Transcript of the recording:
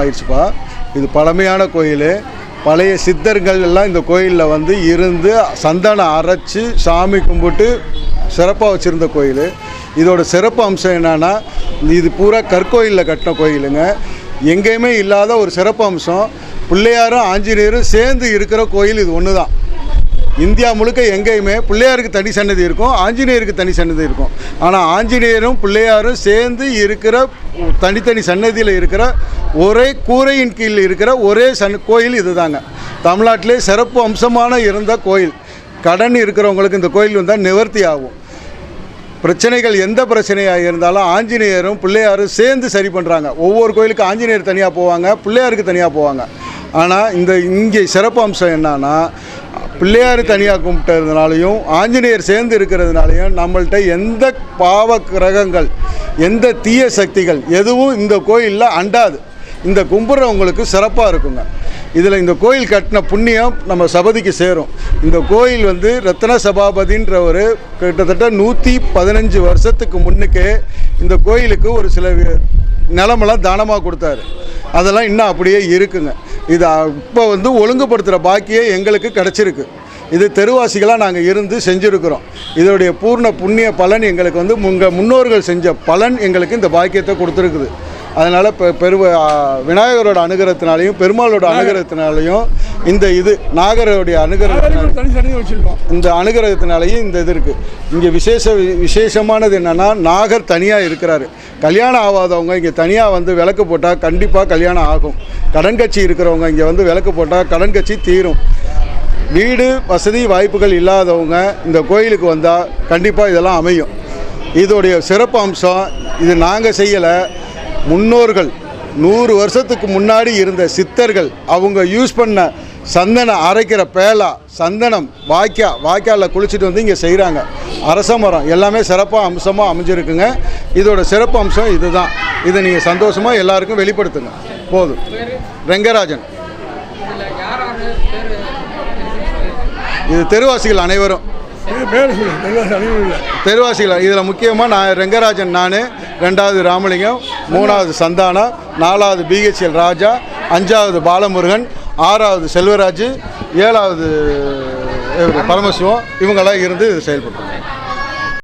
ஆயிடுச்சுப்பா. இது பழமையான கோயில். பழைய சித்தர்கள் எல்லாம் இந்த கோயிலில் வந்து இருந்து சந்தனம் அரைச்சி சாமி கும்பிட்டு சிறப்பாக வச்சுருந்த கோயில். இதோட சிறப்பு அம்சம் என்னென்னா இது பூரா கற்கோயிலில் கட்டின கோயிலுங்க. எங்கேயுமே இல்லாத ஒரு சிறப்பு அம்சம். பிள்ளையாரும் ஆஞ்சநேயரும் சேர்ந்து இருக்கிற கோயில் இது ஒன்று தான் இந்தியா முழுக்க எங்கேயுமே பிள்ளையாருக்கு தனி சன்னதி இருக்கும் ஆஞ்சநேயருக்கு தனி சன்னதி இருக்கும். ஆனால் ஆஞ்சநேயரும் பிள்ளையாரும் சேர்ந்து இருக்கிற தனித்தனி சன்னதியில் இருக்கிற ஒரே கூரையின் கீழ் இருக்கிற ஒரே சன் கோயில் இதுதாங்க. தமிழ்நாட்டிலே சிறப்பு அம்சமான இருந்த கோயில். கடன் இருக்கிறவங்களுக்கு இந்த கோயில் வந்தால் நிவர்த்தி ஆகும். பிரச்சனைகள் எந்த பிரச்சனையாக இருந்தாலும் ஆஞ்சநேயரும் பிள்ளையாரும் சேர்ந்து சரி பண்ணுறாங்க ஒவ்வொரு கோயிலுக்கு ஆஞ்சநேயர் தனியாக போவாங்க பிள்ளையாருக்கு தனியாக போவாங்க. ஆனால் இந்த இங்கே சிறப்பு அம்சம் என்னன்னா பிள்ளையார் தனியாக கும்பிட்டதுனாலையும் ஆஞ்சநேயர் சேர்ந்து இருக்கிறதுனாலையும் நம்மள்கிட்ட எந்த பாவ கிரகங்கள் எந்த தீய சக்திகள் எதுவும் இந்த கோயிலில் அண்டாது. இந்த கும்பிட்றவங்களுக்கு சிறப்பாக இருக்குங்க. இதில் இந்த கோயில் கட்டின புண்ணியம் நம்ம சபதிக்கு சேரும். இந்த கோயில் வந்து ரத்ன சபாபதின்ற ஒரு கிட்டத்தட்ட நூற்றி பதினஞ்சு வருஷத்துக்கு முன்னுக்கே இந்த கோயிலுக்கு ஒரு சில நிலமெல்லாம் தானமாக கொடுத்தாரு. அதெல்லாம் இன்னும் அப்படியே இருக்குங்க. இது இப்போ வந்து ஒழுங்குபடுத்துகிற பாக்கியம் எங்களுக்கு கிடச்சிருக்கு. இது தெருவாசிகளாக நாங்கள் இருந்து செஞ்சுருக்கிறோம். இதோடைய பூர்ண புண்ணிய பலன் எங்களுக்கு வந்து உங்கள் முன்னோர்கள் செஞ்ச பலன் எங்களுக்கு இந்த பாக்கியத்தை கொடுத்துருக்குது. அதனால் பெ பெரு விநாயகரோட அனுகிரகத்தினாலையும் பெருமாளோட அனுகிரகத்தினாலையும் இந்த இது நாகரோடைய அனுகிரகத்தினால. இந்த அனுகிரகத்தினாலேயும் இந்த இது இருக்குது இங்கே விசேஷ விசேஷமானது என்னென்னா நாகர் தனியாக இருக்கிறாரு. கல்யாணம் ஆகாதவங்க இங்கே தனியாக வந்து விளக்கு போட்டால் கண்டிப்பாக கல்யாணம் ஆகும். கடன் கட்சி இருக்கிறவங்க இங்கே வந்து விளக்கு போட்டால் கடன் கட்சி தீரும். வீடு வசதி வாய்ப்புகள் இல்லாதவங்க இந்த கோயிலுக்கு வந்தால் கண்டிப்பாக இதெல்லாம் அமையும். இதோடைய சிறப்பு அம்சம் இது நாங்கள் செய்யலை முன்னோர்கள் நூறு வருஷத்துக்கு முன்னாடி இருந்த சித்தர்கள் அவங்க யூஸ் பண்ண சந்தனம் அரைக்கிற பேலா சந்தனம் வாய்க்கா வாய்க்காலில் குளிச்சுட்டு வந்து இங்கே செய்கிறாங்க அரச மரம் எல்லாமே சிறப்பாக அம்சமாக அமைஞ்சிருக்குங்க. இதோட சிறப்பு அம்சம் இதுதான். இதை நீங்கள் சந்தோஷமாக எல்லாருக்கும் வெளிப்படுத்துங்க. போதும். ரெங்கராஜன். இது தெருவாசிகள் அனைவரும். தெருவாசிகள் இதில் முக்கியமாக நான் ரெங்கராஜன் நான் ரெண்டாவது ராமலிங்கம் மூணாவது சந்தானம் நாலாவது பிஹெச்எல் ராஜா அஞ்சாவது பாலமுருகன் ஆறாவது செல்வராஜ் ஏழாவது பரமசிவம் இவங்களாம் இருந்து செயல்பட்டு